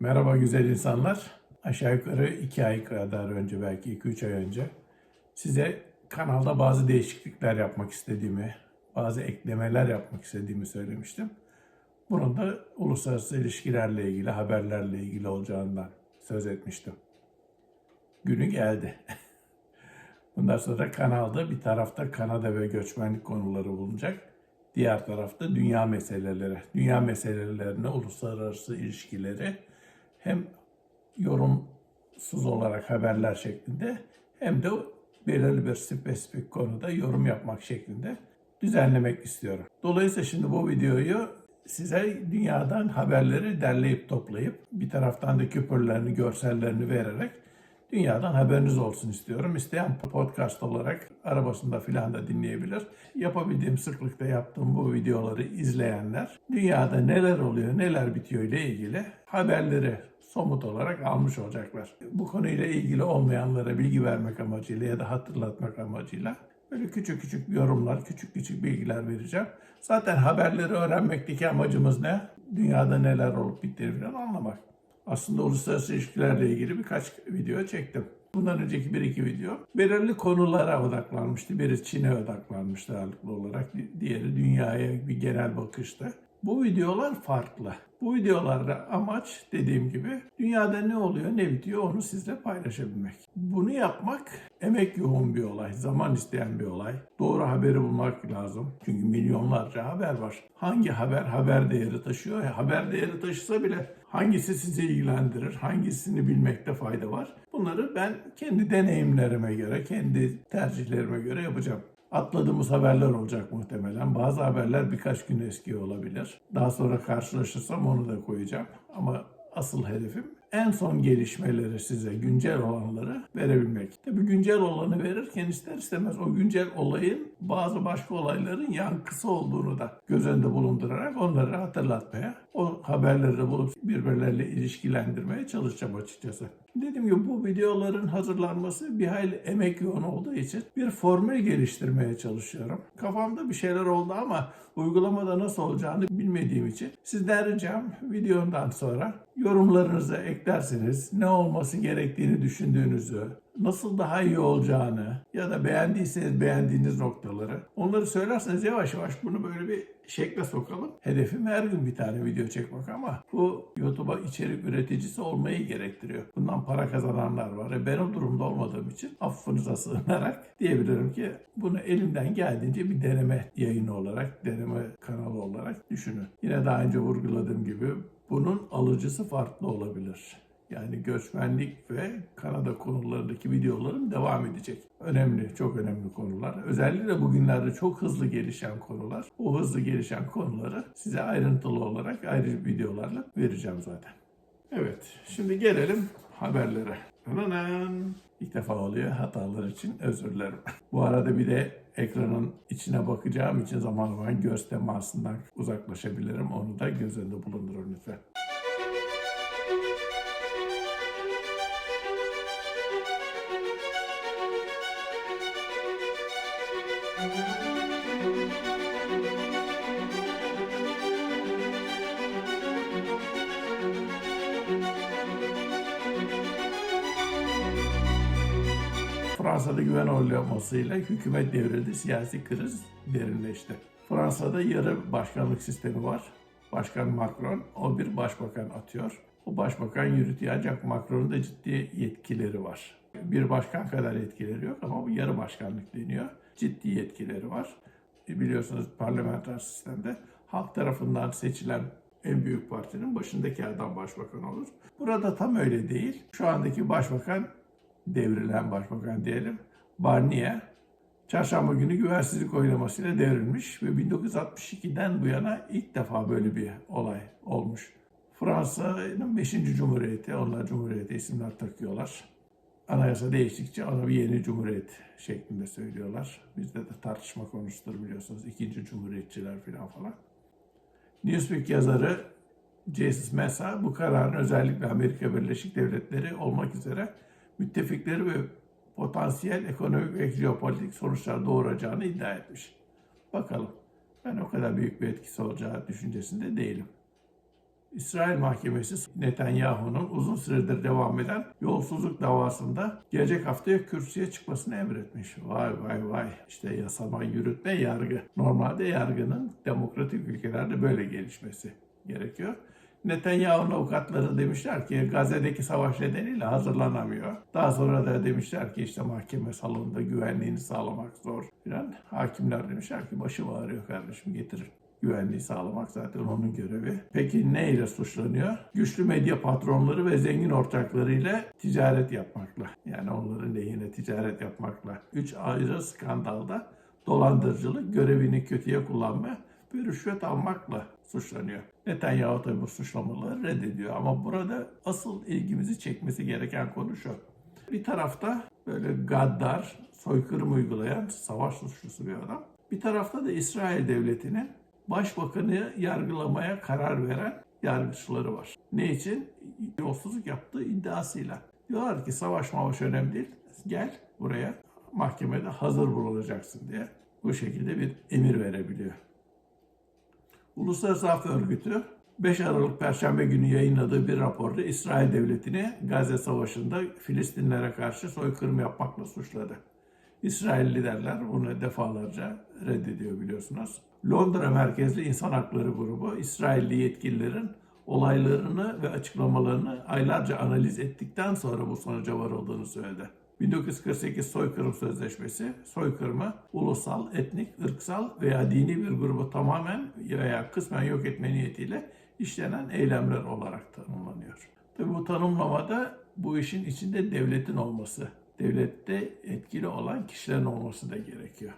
Merhaba güzel insanlar. Aşağı yukarı iki ay kadar önce belki iki üç ay önce size kanalda bazı değişiklikler yapmak istediğimi, bazı eklemeler yapmak istediğimi söylemiştim. Bunun da uluslararası ilişkilerle ilgili, haberlerle ilgili olacağından söz etmiştim. Günü geldi. Bundan sonra kanalda bir tarafta Kanada ve göçmenlik konuları bulunacak. Diğer tarafta dünya meseleleri, dünya meselelerine, uluslararası ilişkileri hem yorumsuz olarak haberler şeklinde hem de belirli bir spesifik konuda yorum yapmak şeklinde düzenlemek istiyorum. Dolayısıyla şimdi bu videoyu size dünyadan haberleri derleyip toplayıp bir taraftan da küpürlerini, görsellerini vererek dünyadan haberiniz olsun istiyorum. İsteyen podcast olarak arabasında filan da dinleyebilir. Yapabildiğim sıklıkta yaptığım bu videoları izleyenler dünyada neler oluyor, neler bitiyor ile ilgili haberleri somut olarak almış olacaklar. Bu konuyla ilgili olmayanlara bilgi vermek amacıyla ya da hatırlatmak amacıyla böyle küçük küçük yorumlar, küçük küçük bilgiler vereceğim. Zaten haberleri öğrenmekteki amacımız ne? Dünyada neler olup bittiğini falan anlamak. Aslında uluslararası ilişkilerle ilgili birkaç video çektim. Bundan önceki bir iki video belirli konulara odaklanmıştı. Biri Çin'e odaklanmıştı ağırlıklı olarak. Diğeri dünyaya bir genel bakıştı. Bu videolar farklı. Bu videolarda amaç dediğim gibi dünyada ne oluyor ne bitiyor onu sizle paylaşabilmek. Bunu yapmak emek yoğun bir olay, zaman isteyen bir olay. Doğru haberi bulmak lazım. Çünkü milyonlarca haber var. Hangi haber haber değeri taşıyor? Haber değeri taşısa bile hangisi sizi ilgilendirir, hangisini bilmekte fayda var? Bunları ben kendi deneyimlerime göre, kendi tercihlerime göre yapacağım. Atladığımız haberler olacak muhtemelen. Bazı haberler birkaç gün eski olabilir. Daha sonra karşılaşırsam onu da koyacağım. Ama asıl hedefim en son gelişmeleri size, güncel olanları verebilmek. Tabii güncel olanı verirken ister istemez o güncel olayın bazı başka olayların yankısı olduğunu da göz önünde bulundurarak onları hatırlatmaya, o haberleri bulup birbirleriyle ilişkilendirmeye çalışacağım açıkçası. Dediğim gibi bu videoların hazırlanması bir hayli emek yoğun olduğu için bir formül geliştirmeye çalışıyorum. Kafamda bir şeyler oldu ama uygulamada nasıl olacağını bilmediğim için sizden ricam videondan sonra yorumlarınızı eklerseniz ne olması gerektiğini düşündüğünüzü, nasıl daha iyi olacağını ya da beğendiyseniz beğendiğiniz noktaları onları söylerseniz yavaş yavaş bunu böyle bir şekle sokalım. Hedefim her gün bir tane video çekmek ama bu YouTube'a içerik üreticisi olmayı gerektiriyor. Bundan para kazananlar var. E ben o durumda olmadığım için affınıza sığınarak diyebilirim ki bunu elimden geldiğince bir deneme yayını olarak, deneme kanalı olarak düşünün. Yine daha önce vurguladığım gibi bunun alıcısı farklı olabilir. Yani göçmenlik ve Kanada konularındaki videolarım devam edecek. Önemli, çok önemli konular. Özellikle bugünlerde çok hızlı gelişen konular. O hızlı gelişen konuları size ayrıntılı olarak ayrı videolarla vereceğim zaten. Evet, şimdi gelelim haberlere. Nanana. İlk defa oluyor hatalar için özür dilerim. Bu arada bir de ekranın içine bakacağım için zaman zaman göz temasından uzaklaşabilirim. Onu da göz önünde bulundurun lütfen. Güven oylamasıyla hükümet devrildi, siyasi kriz derinleşti. Fransa'da yarı başkanlık sistemi var. Başkan Macron, o bir başbakan atıyor. O başbakan yürütüyor ancak Macron'un da ciddi yetkileri var. Bir başkan kadar yetkileri yok ama bu yarı başkanlık deniyor. Ciddi yetkileri var. E, Biliyorsunuz parlamenter sistemde halk tarafından seçilen en büyük partinin başındaki adam başbakan olur. Burada tam öyle değil. Şu andaki başbakan devrilen başbakan diyelim Barnier çarşamba günü güvensizlik oylamasıyla devrilmiş ve 1962'den bu yana ilk defa böyle bir olay olmuş. Fransa'nın 5. Cumhuriyeti, onlar Cumhuriyeti isimler takıyorlar. Anayasa değiştikçe ona bir yeni cumhuriyet şeklinde söylüyorlar. Bizde de tartışma konusudur biliyorsunuz. ikinci cumhuriyetçiler falan falan. Newsweek yazarı Jesus Mesa bu kararın özellikle Amerika Birleşik Devletleri olmak üzere müttefikleri ve potansiyel ekonomik ve jeopolitik sonuçlar doğuracağını iddia etmiş. Bakalım. Ben o kadar büyük bir etkisi olacağı düşüncesinde değilim. İsrail Mahkemesi Netanyahu'nun uzun süredir devam eden yolsuzluk davasında gelecek haftaya kürsüye çıkmasını emretmiş. Vay vay vay işte yasama, yürütme, yargı. Normalde yargının demokratik ülkelerde böyle gelişmesi gerekiyor. Netanyahu'nun avukatları demişler ki Gazze'deki savaş nedeniyle hazırlanamıyor. Daha sonra da demişler ki işte mahkeme salonunda güvenliğini sağlamak zor filan. Hakimler demişler ki başı ağrıyor kardeşim getirin. Güvenliği sağlamak zaten onun görevi. Peki ne ile suçlanıyor? Güçlü medya patronları ve zengin ortaklarıyla ticaret yapmakla. Yani onların lehine ticaret yapmakla. Üç ayrı skandalda dolandırıcılık, görevini kötüye kullanma ve rüşvet almakla suçlanıyor. Netanyahu tabi bu suçlamaları reddediyor ama burada asıl ilgimizi çekmesi gereken konu şu. Bir tarafta böyle gaddar, soykırım uygulayan savaş suçlusu bir adam. Bir tarafta da İsrail devletinin başbakanı yargılamaya karar veren yargıçları var. Ne için? Yolsuzluk yaptığı iddiasıyla. Diyorlar ki savaş mavaş önemli değil. Gel buraya mahkemede hazır bulunacaksın diye. Bu şekilde bir emir verebiliyor. Uluslararası Af Örgütü 5 Aralık Perşembe günü yayınladığı bir raporda İsrail Devleti'ni Gazze Savaşı'nda Filistinlere karşı soykırım yapmakla suçladı. İsrail liderler bunu defalarca reddediyor biliyorsunuz. Londra merkezli insan hakları grubu İsrailli yetkililerin olaylarını ve açıklamalarını aylarca analiz ettikten sonra bu sonuca varıldığını söyledi. 1948 Soykırım Sözleşmesi, soykırımı ulusal, etnik, ırksal veya dini bir grubu tamamen veya kısmen yok etme niyetiyle işlenen eylemler olarak tanımlanıyor. Tabi bu tanımlamada bu işin içinde devletin olması, devlette etkili olan kişilerin olması da gerekiyor.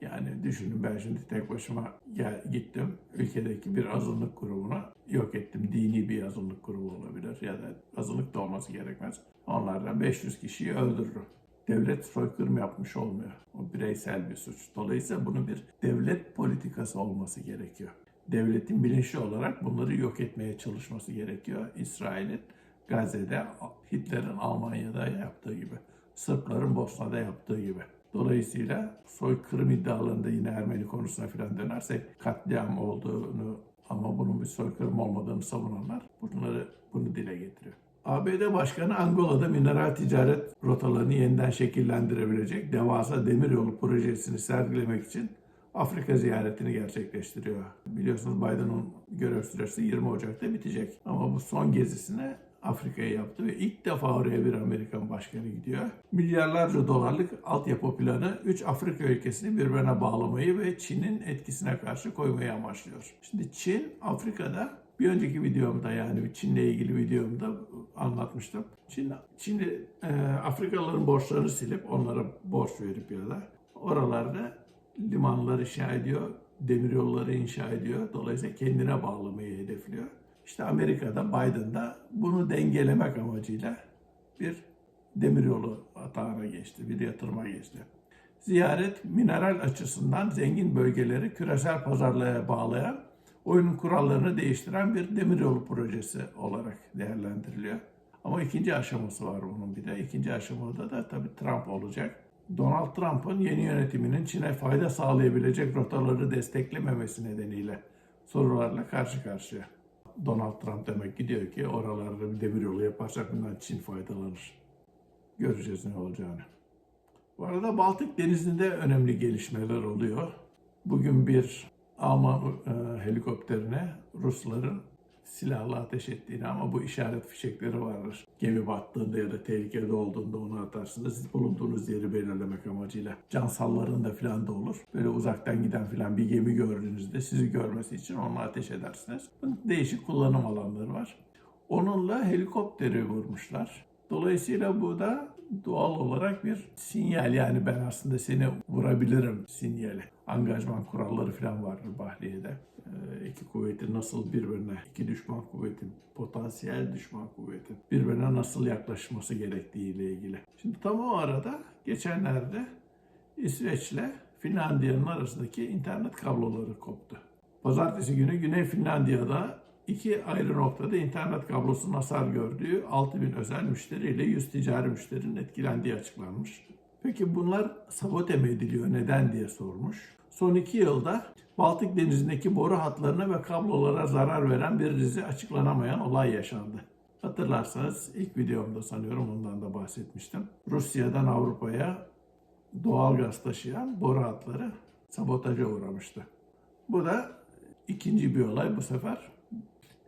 Yani düşünün ben şimdi tek başıma gel, gittim ülkedeki bir azınlık grubuna yok ettim. Dini bir azınlık grubu olabilir ya da azınlık da olması gerekmez. Onlardan 500 kişiyi öldürürüm. Devlet soykırım yapmış olmuyor. O bireysel bir suç. Dolayısıyla bunun bir devlet politikası olması gerekiyor. Devletin bilinçli olarak bunları yok etmeye çalışması gerekiyor. İsrail'in Gazze'de, Hitler'in Almanya'da yaptığı gibi. Sırpların Bosna'da yaptığı gibi. Dolayısıyla soykırım iddialarında yine Ermeni konusuna falan dönersek katliam olduğunu ama bunun bir soykırım olmadığını savunanlar bunları bunu dile getiriyor. ABD Başkanı Angola'da mineral ticaret rotalarını yeniden şekillendirebilecek devasa demiryolu projesini sergilemek için Afrika ziyaretini gerçekleştiriyor. Biliyorsunuz Biden'ın görev süresi 20 Ocak'ta bitecek. Ama bu son gezisine Afrika'ya yaptı ve ilk defa oraya bir Amerikan başkanı gidiyor. Milyarlarca dolarlık altyapı planı 3 Afrika ülkesini birbirine bağlamayı ve Çin'in etkisine karşı koymayı amaçlıyor. Şimdi Çin Afrika'da bir önceki videomda yani Çin'le ilgili videomda anlatmıştım. Çin, Çin e, Afrikalıların borçlarını silip onlara borç verip ya da oralarda limanlar inşa ediyor, demiryolları inşa ediyor. Dolayısıyla kendine bağlamayı hedefliyor. İşte Amerika'da Biden'da bunu dengelemek amacıyla bir demiryolu atağına geçti, bir yatırıma geçti. Ziyaret mineral açısından zengin bölgeleri küresel pazarlığa bağlayan, oyunun kurallarını değiştiren bir demiryolu projesi olarak değerlendiriliyor. Ama ikinci aşaması var bunun bir de. İkinci aşamada da tabii Trump olacak. Donald Trump'ın yeni yönetiminin Çin'e fayda sağlayabilecek rotaları desteklememesi nedeniyle sorularla karşı karşıya. Donald Trump demek gidiyor ki oralarda bir demir yolu yaparsak bundan Çin faydalanır. Göreceğiz ne olacağını. Bu arada Baltık Denizi'nde önemli gelişmeler oluyor. Bugün bir Alman e, helikopterine Rusların silahla ateş ettiğini ama bu işaret fişekleri vardır. Gemi battığında ya da tehlikede olduğunda onu atarsınız. Siz bulunduğunuz yeri belirlemek amacıyla. Cansallarında falan da olur. Böyle uzaktan giden falan bir gemi gördüğünüzde sizi görmesi için onunla ateş edersiniz. Bunun değişik kullanım alanları var. Onunla helikopteri vurmuşlar. Dolayısıyla bu da doğal olarak bir sinyal yani ben aslında seni vurabilirim sinyali. Angajman kuralları falan vardır Bahriye'de. Ee, iki kuvvetin nasıl birbirine, iki düşman kuvvetin, potansiyel düşman kuvvetin birbirine nasıl yaklaşması gerektiği ile ilgili. Şimdi tam o arada geçenlerde İsveç'le Finlandiya'nın arasındaki internet kabloları koptu. Pazartesi günü Güney Finlandiya'da iki ayrı noktada internet kablosunun hasar gördüğü 6000 özel müşteri ile 100 ticari müşterinin etkilendiği açıklanmış. Peki bunlar sabote mi ediliyor, neden diye sormuş. son iki yılda Baltık Denizi'ndeki boru hatlarına ve kablolara zarar veren bir dizi açıklanamayan olay yaşandı. Hatırlarsanız ilk videomda sanıyorum ondan da bahsetmiştim. Rusya'dan Avrupa'ya doğal gaz taşıyan boru hatları sabotaja uğramıştı. Bu da ikinci bir olay bu sefer.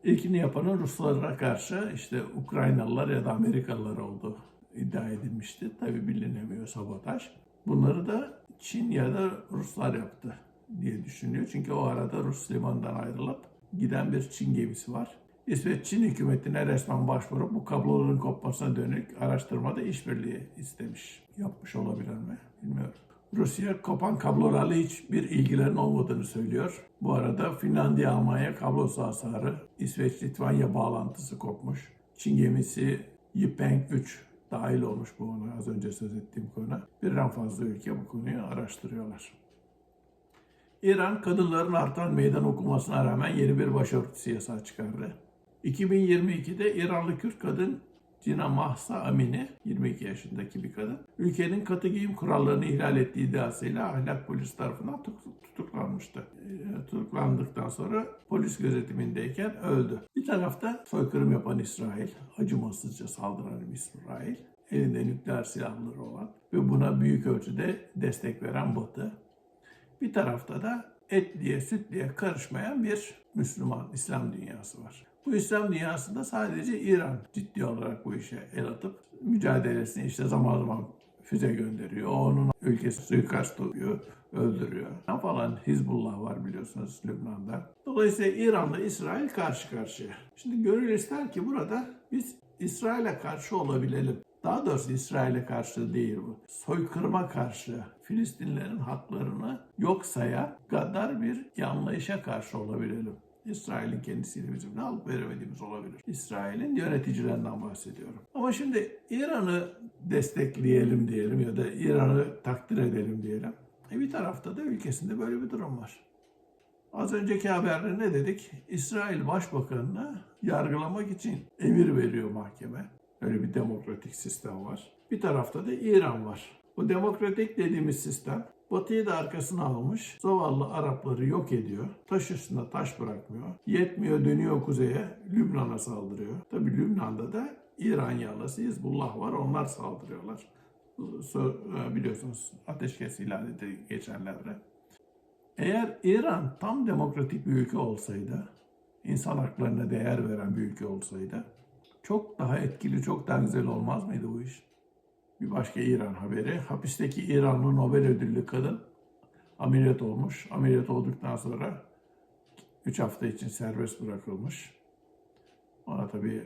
İlkini yapanın Ruslara karşı işte Ukraynalılar ya da Amerikalılar olduğu iddia edilmişti. Tabi bilinemiyor sabotaj. Bunları da Çin ya da Ruslar yaptı diye düşünüyor. Çünkü o arada Rus limanından ayrılıp giden bir Çin gemisi var. İsveç Çin hükümetine resmen başvurup bu kabloların kopmasına dönük araştırmada işbirliği istemiş. Yapmış olabilir mi? Bilmiyorum. Rusya kopan kablolarla hiçbir ilgilerinin olmadığını söylüyor. Bu arada Finlandiya Almanya kablosu hasarı, İsveç Litvanya bağlantısı kopmuş. Çin gemisi Yipeng 3 dahil olmuş bu ona az önce söz ettiğim konu. Birden fazla ülke bu konuyu araştırıyorlar. İran kadınların artan meydan okumasına rağmen yeni bir başörtüsü yasağı çıkardı. 2022'de İranlı Kürt kadın Cina Mahsa Amini, 22 yaşındaki bir kadın, ülkenin katı giyim kurallarını ihlal ettiği iddiasıyla ahlak polisi tarafından tut- tutuklanmıştı. E, Tutuklandıktan sonra polis gözetimindeyken öldü. Bir tarafta soykırım yapan İsrail, acımasızca saldıran İsrail, elinde nükleer silahları olan ve buna büyük ölçüde destek veren Batı. Bir tarafta da etliye sütliye karışmayan bir Müslüman İslam dünyası var. Bu İslam dünyasında sadece İran ciddi olarak bu işe el atıp mücadelesini işte zaman zaman füze gönderiyor. O onun ülkesi suikast oluyor, öldürüyor. Falan Hizbullah var biliyorsunuz Lübnan'da. Dolayısıyla İran'la İsrail karşı karşıya. Şimdi gönül ister ki burada biz İsrail'e karşı olabilelim. Daha doğrusu İsrail'e karşı değil bu. Soykırıma karşı Filistinlerin haklarını yok sayan gaddar bir yanlayışa karşı olabilelim. İsrail'in kendisiyle bizim ne alıp veremediğimiz olabilir. İsrail'in yöneticilerinden bahsediyorum. Ama şimdi İran'ı destekleyelim diyelim ya da İran'ı takdir edelim diyelim. E bir tarafta da ülkesinde böyle bir durum var. Az önceki haberde ne dedik? İsrail Başbakanı'na yargılamak için emir veriyor mahkeme. Öyle bir demokratik sistem var. Bir tarafta da İran var. Bu demokratik dediğimiz sistem Batı'yı da arkasına almış. Zavallı Arapları yok ediyor. Taş üstünde taş bırakmıyor. Yetmiyor dönüyor kuzeye. Lübnan'a saldırıyor. Tabi Lübnan'da da İran yanlısı Hizbullah var. Onlar saldırıyorlar. Sö- Biliyorsunuz ateşkes ilan edildi geçenlerde. Eğer İran tam demokratik bir ülke olsaydı, insan haklarına değer veren bir ülke olsaydı, çok daha etkili, çok daha güzel olmaz mıydı bu iş? Bir başka İran haberi. Hapisteki İranlı Nobel ödüllü kadın ameliyat olmuş. Ameliyat olduktan sonra 3 hafta için serbest bırakılmış. Ona tabii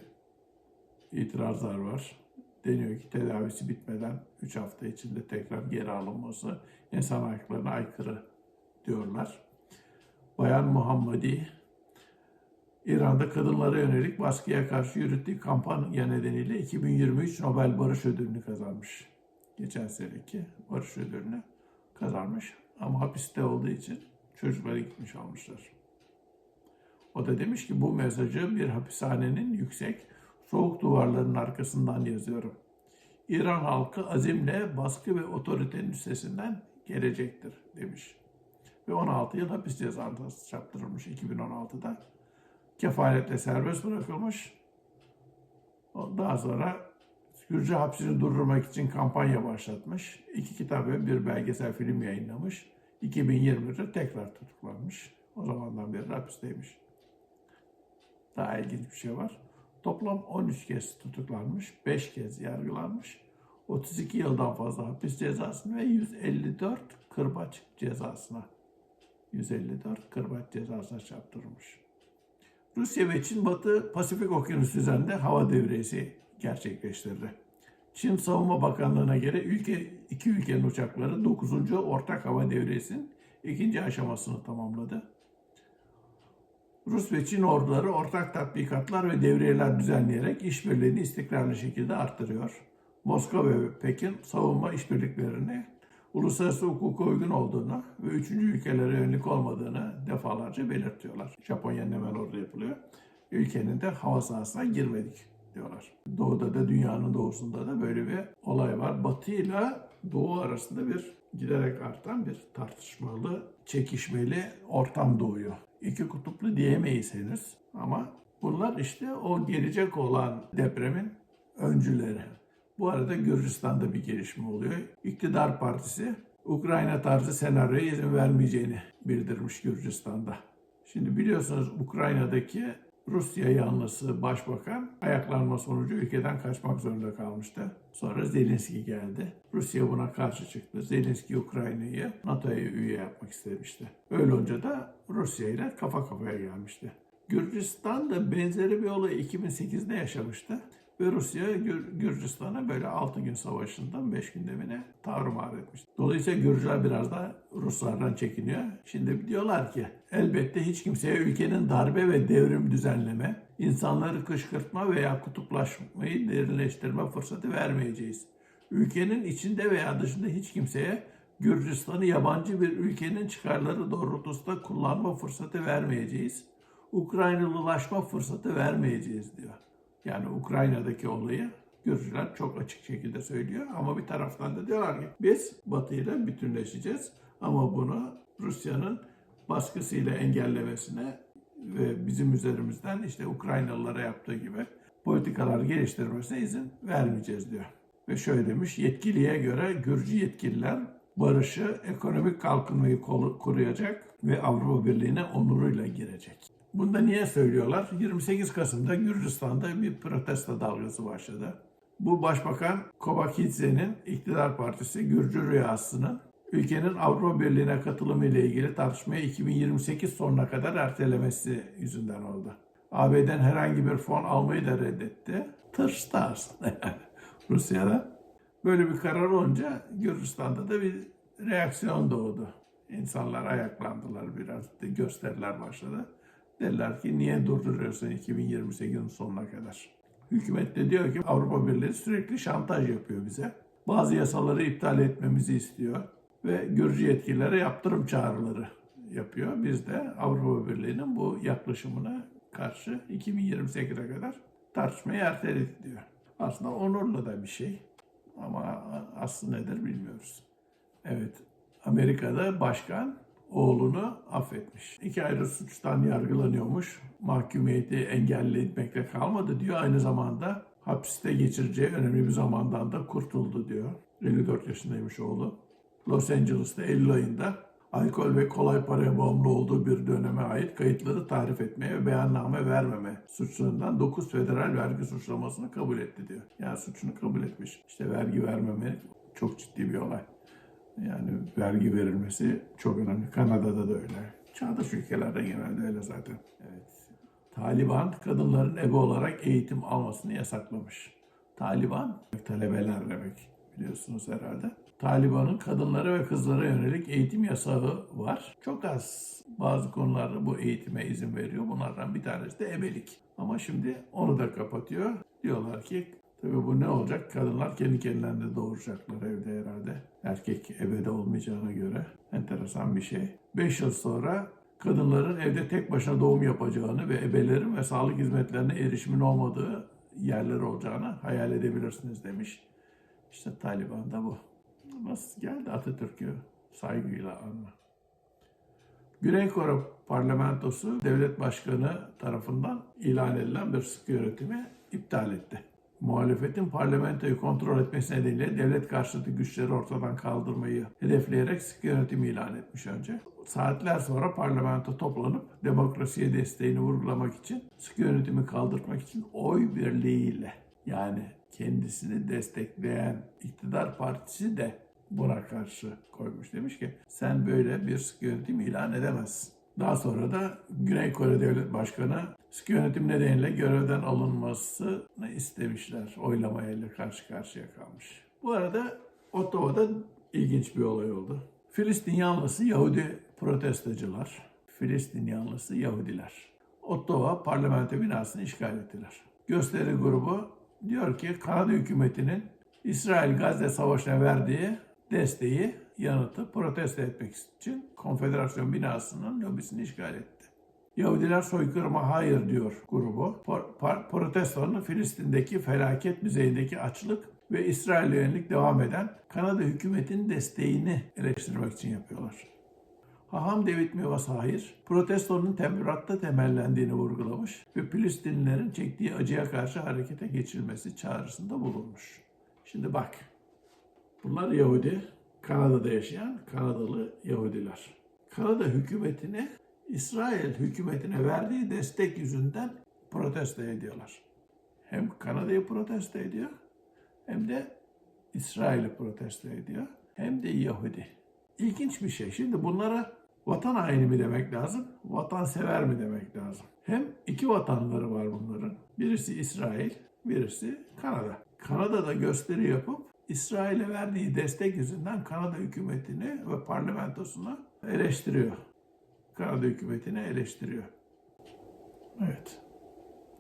itirazlar var. Deniyor ki tedavisi bitmeden 3 hafta içinde tekrar geri alınması insan haklarına aykırı diyorlar. Bayan Muhammadi İran'da kadınlara yönelik baskıya karşı yürüttüğü kampanya nedeniyle 2023 Nobel Barış Ödülünü kazanmış. Geçen seneki Barış Ödülünü kazanmış. Ama hapiste olduğu için çocukları gitmiş almışlar. O da demiş ki bu mesajı bir hapishanenin yüksek, soğuk duvarlarının arkasından yazıyorum. İran halkı azimle baskı ve otoritenin üstesinden gelecektir demiş. Ve 16 yıl hapis cezası çarptırılmış 2016'da kefaletle serbest bırakılmış. Daha sonra Gürcü hapsini durdurmak için kampanya başlatmış. İki kitap ve bir belgesel film yayınlamış. 2020'de tekrar tutuklanmış. O zamandan beri hapisteymiş. Daha ilginç bir şey var. Toplam 13 kez tutuklanmış, 5 kez yargılanmış. 32 yıldan fazla hapis cezasını ve 154 kırbaç cezasına 154 kırbaç cezasına çarptırılmış. Rusya ve Çin Batı Pasifik Okyanusu üzerinde hava devresi gerçekleştirdi. Çin Savunma Bakanlığı'na göre ülke iki ülkenin uçakları 9. Ortak Hava Devresi'nin ikinci aşamasını tamamladı. Rus ve Çin orduları ortak tatbikatlar ve devriyeler düzenleyerek işbirliğini istikrarlı şekilde arttırıyor. Moskova ve Pekin savunma işbirliklerini uluslararası hukuka uygun olduğunu ve üçüncü ülkelere yönelik olmadığını defalarca belirtiyorlar. Japonya'nın hemen orada yapılıyor. Ülkenin de hava sahasına girmedik diyorlar. Doğuda da dünyanın doğusunda da böyle bir olay var. Batı ile Doğu arasında bir giderek artan bir tartışmalı, çekişmeli ortam doğuyor. İki kutuplu diyemeyiz henüz ama bunlar işte o gelecek olan depremin öncüleri. Bu arada Gürcistan'da bir gelişme oluyor. İktidar partisi Ukrayna tarzı senaryoya izin vermeyeceğini bildirmiş Gürcistan'da. Şimdi biliyorsunuz Ukrayna'daki Rusya yanlısı başbakan ayaklanma sonucu ülkeden kaçmak zorunda kalmıştı. Sonra Zelenski geldi. Rusya buna karşı çıktı. Zelenski Ukrayna'yı NATO'ya üye yapmak istemişti. Öyle olunca da Rusya ile kafa kafaya gelmişti. Gürcistan da benzeri bir olayı 2008'de yaşamıştı. Ve Rusya Gür- Gürcistan'a böyle 6 gün savaşından 5 günde mi ne tarumar etmiş. Dolayısıyla Gürcüler biraz da Ruslardan çekiniyor. Şimdi diyorlar ki elbette hiç kimseye ülkenin darbe ve devrim düzenleme, insanları kışkırtma veya kutuplaşmayı derinleştirme fırsatı vermeyeceğiz. Ülkenin içinde veya dışında hiç kimseye Gürcistan'ı yabancı bir ülkenin çıkarları doğrultusunda kullanma fırsatı vermeyeceğiz. Ukraynalılaşma fırsatı vermeyeceğiz diyor. Yani Ukrayna'daki olayı Gürcüler çok açık şekilde söylüyor. Ama bir taraftan da diyorlar ki biz Batı ile bütünleşeceğiz. Ama bunu Rusya'nın baskısıyla engellemesine ve bizim üzerimizden işte Ukraynalılara yaptığı gibi politikalar geliştirmesine izin vermeyeceğiz diyor. Ve şöyle demiş, yetkiliye göre Gürcü yetkililer barışı, ekonomik kalkınmayı koruyacak ve Avrupa Birliği'ne onuruyla girecek. Bunu da niye söylüyorlar? 28 Kasım'da Gürcistan'da bir protesto dalgası başladı. Bu Başbakan Kovakidze'nin iktidar partisi Gürcü Rüyası'nın ülkenin Avrupa Birliği'ne katılımı ile ilgili tartışmayı 2028 sonuna kadar ertelemesi yüzünden oldu. AB'den herhangi bir fon almayı da reddetti. Tırstı aslında Rusya'da. Böyle bir karar olunca Gürcistan'da da bir reaksiyon doğdu. İnsanlar ayaklandılar biraz, gösteriler başladı. Dediler ki niye durduruyorsun 2028'in sonuna kadar? Hükümet de diyor ki Avrupa Birliği sürekli şantaj yapıyor bize. Bazı yasaları iptal etmemizi istiyor ve Gürcü yetkililere yaptırım çağrıları yapıyor. Biz de Avrupa Birliği'nin bu yaklaşımına karşı 2028'e kadar tartışmayı erteledik diyor. Aslında onurlu da bir şey ama aslı nedir bilmiyoruz. Evet, Amerika'da başkan oğlunu affetmiş. İki ayrı suçtan yargılanıyormuş. Mahkumiyeti engelletmekle kalmadı diyor. Aynı zamanda hapiste geçireceği önemli bir zamandan da kurtuldu diyor. 54 yaşındaymış oğlu. Los Angeles'ta Eylül ayında alkol ve kolay paraya bağımlı olduğu bir döneme ait kayıtları tarif etmeye ve beyanname vermeme suçlarından 9 federal vergi suçlamasını kabul etti diyor. Yani suçunu kabul etmiş. İşte vergi vermemek çok ciddi bir olay. Yani vergi verilmesi çok önemli. Kanada'da da öyle. Çağdaş ülkelerde genelde öyle zaten. Evet. Taliban kadınların ebe olarak eğitim almasını yasaklamış. Taliban talebeler demek biliyorsunuz herhalde. Taliban'ın kadınlara ve kızlara yönelik eğitim yasağı var. Çok az bazı konularda bu eğitime izin veriyor. Bunlardan bir tanesi de ebelik. Ama şimdi onu da kapatıyor. Diyorlar ki tabii bu ne olacak? Kadınlar kendi kendilerine doğuracaklar evde herhalde. Erkek ebede olmayacağına göre. Enteresan bir şey. 5 yıl sonra kadınların evde tek başına doğum yapacağını ve ebelerin ve sağlık hizmetlerine erişimin olmadığı yerler olacağını hayal edebilirsiniz demiş. İşte Taliban da bu. Nasıl geldi Atatürk'ü saygıyla anma. Güney Kore parlamentosu devlet başkanı tarafından ilan edilen bir sıkı yönetimi iptal etti. Muhalefetin parlamentoyu kontrol etmesi nedeniyle devlet karşıtı güçleri ortadan kaldırmayı hedefleyerek sıkı yönetim ilan etmiş önce. Saatler sonra parlamento toplanıp demokrasiye desteğini vurgulamak için sıkı yönetimi kaldırmak için oy birliğiyle yani kendisini destekleyen iktidar partisi de buna karşı koymuş. Demiş ki sen böyle bir sıkı yönetim ilan edemezsin. Daha sonra da Güney Kore Devlet Başkanı sıkı yönetim nedeniyle görevden alınmasını istemişler. Oylamayla karşı karşıya kalmış. Bu arada Ottawa'da ilginç bir olay oldu. Filistin yanlısı Yahudi protestocular, Filistin yanlısı Yahudiler. Ottawa parlamento binasını işgal ettiler. Gösteri grubu diyor ki Kanada hükümetinin İsrail-Gazze savaşına verdiği desteği yanıtı protesto etmek için konfederasyon binasının lobisini işgal etti. Yahudiler soykırıma hayır diyor grubu. Protestonun Filistin'deki felaket düzeyindeki açlık ve İsrail'e yönelik devam eden Kanada hükümetinin desteğini eleştirmek için yapıyorlar. Haham David Mivas hayır, protestonun temporatta temellendiğini vurgulamış ve Filistinlilerin çektiği acıya karşı harekete geçilmesi çağrısında bulunmuş. Şimdi bak, bunlar Yahudi, Kanada'da yaşayan Kanadalı Yahudiler. Kanada hükümetini İsrail hükümetine verdiği destek yüzünden protesto ediyorlar. Hem Kanada'yı protesto ediyor hem de İsrail'i protesto ediyor hem de Yahudi. İlginç bir şey. Şimdi bunlara vatan haini mi demek lazım, vatansever mi demek lazım? Hem iki vatanları var bunların. Birisi İsrail, birisi Kanada. Kanada'da gösteri yapıp İsrail'e verdiği destek yüzünden Kanada hükümetini ve parlamentosunu eleştiriyor. Kanada hükümetini eleştiriyor. Evet.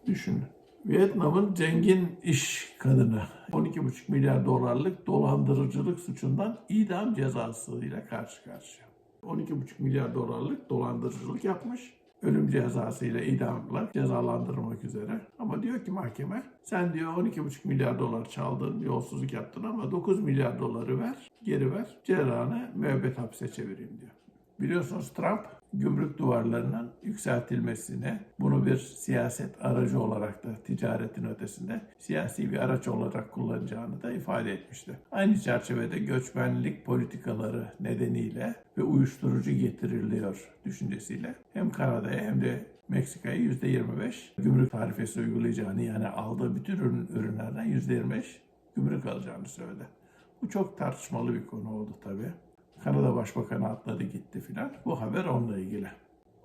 Düşünün. Vietnam'ın zengin iş kadını 12,5 milyar dolarlık dolandırıcılık suçundan idam cezasıyla karşı karşıya. 12,5 milyar dolarlık dolandırıcılık yapmış. Ölüm cezasıyla idamla cezalandırılmak üzere. Ama diyor ki mahkeme sen diyor 12,5 milyar dolar çaldın, yolsuzluk yaptın ama 9 milyar doları ver, geri ver. Cezanı müebbet hapse çevireyim diyor. Biliyorsunuz Trump gümrük duvarlarının yükseltilmesine, bunu bir siyaset aracı olarak da ticaretin ötesinde siyasi bir araç olarak kullanacağını da ifade etmişti. Aynı çerçevede göçmenlik politikaları nedeniyle ve uyuşturucu getiriliyor düşüncesiyle hem Kanada'ya hem de Meksika'ya %25 gümrük tarifesi uygulayacağını yani aldığı bütün ürün, ürünlerden %25 gümrük alacağını söyledi. Bu çok tartışmalı bir konu oldu tabii. Kanada Başbakanı atladı gitti filan. Bu haber onunla ilgili.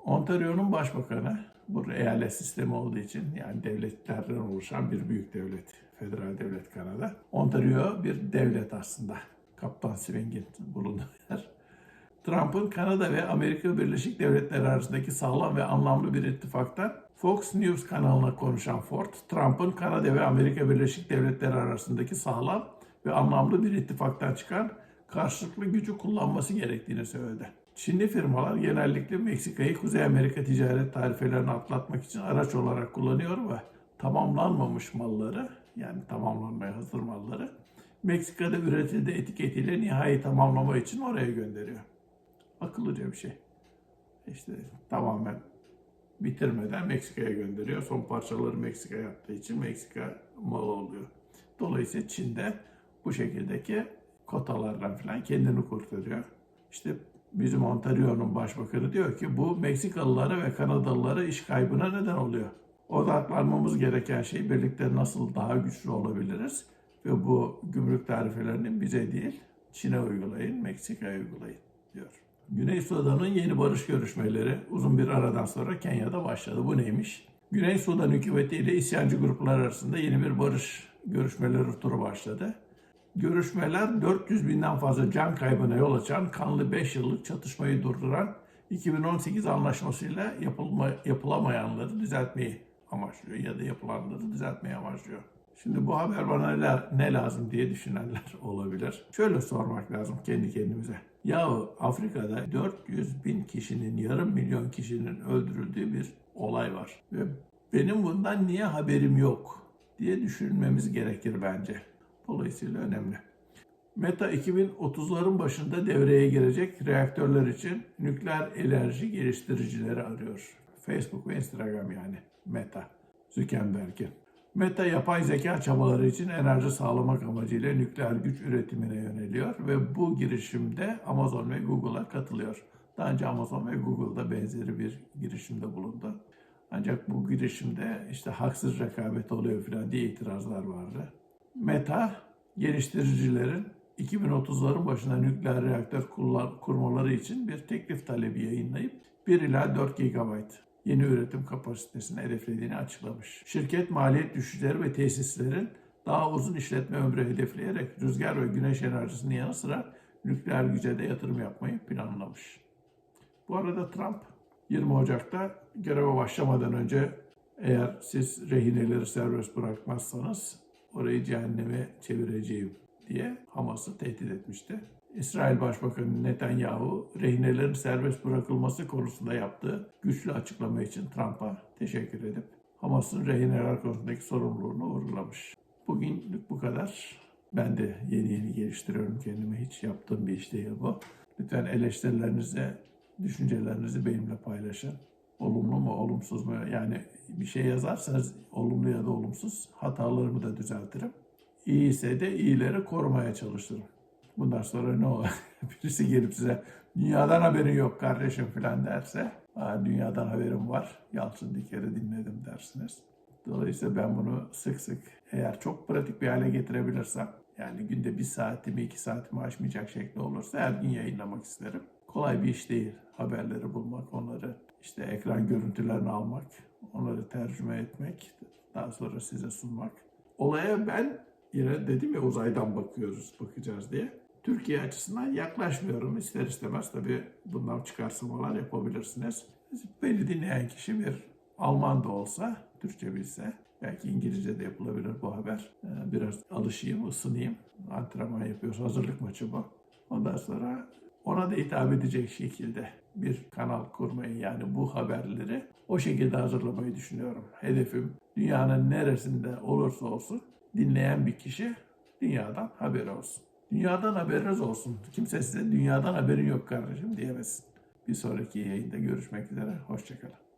Ontario'nun başbakanı, bu eyalet sistemi olduğu için yani devletlerden oluşan bir büyük devlet, federal devlet Kanada. Ontario bir devlet aslında. Kaptan Swing'in bulunduğu yer. Trump'ın Kanada ve Amerika Birleşik Devletleri arasındaki sağlam ve anlamlı bir ittifaktan Fox News kanalına konuşan Ford, Trump'ın Kanada ve Amerika Birleşik Devletleri arasındaki sağlam ve anlamlı bir ittifaktan çıkan karşılıklı gücü kullanması gerektiğini söyledi. Çinli firmalar genellikle Meksika'yı Kuzey Amerika ticaret tarifelerini atlatmak için araç olarak kullanıyor ve tamamlanmamış malları yani tamamlanmaya hazır malları Meksika'da üretildiği etiketiyle nihai tamamlama için oraya gönderiyor. Akıllıca bir şey. İşte tamamen bitirmeden Meksika'ya gönderiyor. Son parçaları Meksika'ya yaptığı için Meksika malı oluyor. Dolayısıyla Çin'de bu şekildeki kotalardan falan kendini kurtarıyor. İşte bizim Ontario'nun başbakanı diyor ki bu Meksikalılara ve Kanadalılara iş kaybına neden oluyor. Odaklanmamız gereken şey birlikte nasıl daha güçlü olabiliriz ve bu gümrük tarifelerini bize değil Çin'e uygulayın, Meksika'ya uygulayın diyor. Güney Sudan'ın yeni barış görüşmeleri uzun bir aradan sonra Kenya'da başladı. Bu neymiş? Güney Sudan hükümeti ile isyancı gruplar arasında yeni bir barış görüşmeleri turu başladı. Görüşmeler 400 binden fazla can kaybına yol açan kanlı 5 yıllık çatışmayı durduran 2018 anlaşmasıyla yapılma, yapılamayanları düzeltmeyi amaçlıyor ya da yapılanları düzeltmeyi amaçlıyor. Şimdi bu haber bana ne, lazım diye düşünenler olabilir. Şöyle sormak lazım kendi kendimize. Yahu Afrika'da 400 bin kişinin, yarım milyon kişinin öldürüldüğü bir olay var. Ve benim bundan niye haberim yok diye düşünmemiz gerekir bence. Dolayısıyla önemli. Meta 2030'ların başında devreye girecek reaktörler için nükleer enerji geliştiricileri arıyor. Facebook ve Instagram yani Meta, Zuckerberg'in. Meta yapay zeka çabaları için enerji sağlamak amacıyla nükleer güç üretimine yöneliyor ve bu girişimde Amazon ve Google'a katılıyor. Daha önce Amazon ve Google'da benzeri bir girişimde bulundu. Ancak bu girişimde işte haksız rekabet oluyor falan diye itirazlar vardı. Meta geliştiricilerin 2030'ların başında nükleer reaktör kurmaları için bir teklif talebi yayınlayıp 1 ila 4 GB yeni üretim kapasitesini hedeflediğini açıklamış. Şirket maliyet düşüşleri ve tesislerin daha uzun işletme ömrü hedefleyerek rüzgar ve güneş enerjisinin yanı sıra nükleer güce de yatırım yapmayı planlamış. Bu arada Trump 20 Ocak'ta göreve başlamadan önce eğer siz rehineleri serbest bırakmazsanız orayı cehenneme çevireceğim diye Hamas'ı tehdit etmişti. İsrail Başbakanı Netanyahu rehinelerin serbest bırakılması konusunda yaptığı güçlü açıklama için Trump'a teşekkür edip Hamas'ın rehineler konusundaki sorumluluğunu vurgulamış. Bugünlük bu kadar. Ben de yeni yeni geliştiriyorum kendimi. Hiç yaptığım bir iş değil bu. Lütfen eleştirilerinizi, düşüncelerinizi benimle paylaşın. Olumlu mu, olumsuz mu? Yani bir şey yazarsanız olumlu ya da olumsuz hatalarımı da düzeltirim. İyi ise de iyileri korumaya çalışırım. Bundan sonra ne olur? Birisi gelip size dünyadan haberin yok kardeşim falan derse "Aa, dünyadan haberim var. Yalçın Diker'i dinledim dersiniz. Dolayısıyla ben bunu sık sık eğer çok pratik bir hale getirebilirsem yani günde bir saatimi iki saatimi aşmayacak şekli olursa her gün yayınlamak isterim. Kolay bir iş değil haberleri bulmak, onları işte ekran görüntülerini almak, onları tercüme etmek, daha sonra size sunmak. Olaya ben yine dedim ya uzaydan bakıyoruz, bakacağız diye. Türkiye açısından yaklaşmıyorum. İster istemez tabii bundan çıkarsamalar yapabilirsiniz. Beni dinleyen kişi bir Alman da olsa, Türkçe bilse, belki İngilizce de yapılabilir bu haber. Ee, Biraz alışayım, ısınayım. Antrenman yapıyoruz, hazırlık maçı bu. Ondan sonra ona da hitap edecek şekilde bir kanal kurmayı yani bu haberleri o şekilde hazırlamayı düşünüyorum. Hedefim dünyanın neresinde olursa olsun dinleyen bir kişi dünyadan haberi olsun. Dünyadan haberiniz olsun. Kimse size dünyadan haberin yok kardeşim diyemesin. Bir sonraki yayında görüşmek üzere. Hoşçakalın.